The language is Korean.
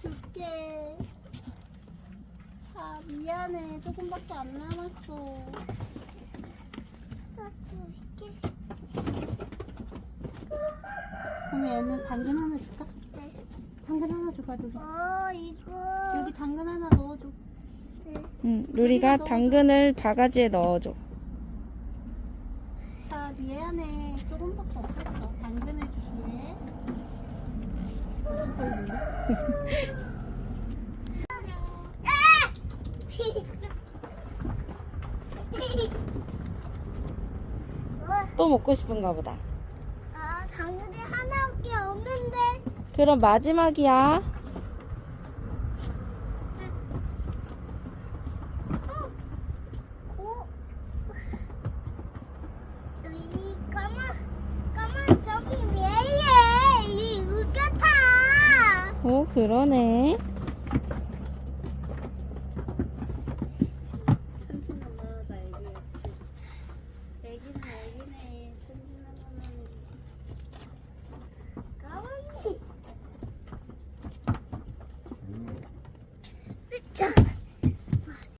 줄게. 아, 미안해. 조금밖에 안 남았어. 나 줄게. 그럼 얘는 당근 하나 줄까? 네. 당근 하나 줘봐, 루리. 어, 이거. 여기 당근 하나 넣어줘. 네. 응, 루리가 루리 당근을 바가지에 넣어줘. 자, 미안해. 조금밖에 없어. 또 먹고 싶은가 보다. 아, 당근이 하나밖에 없는데. 그럼 마지막이야. 그러네. 자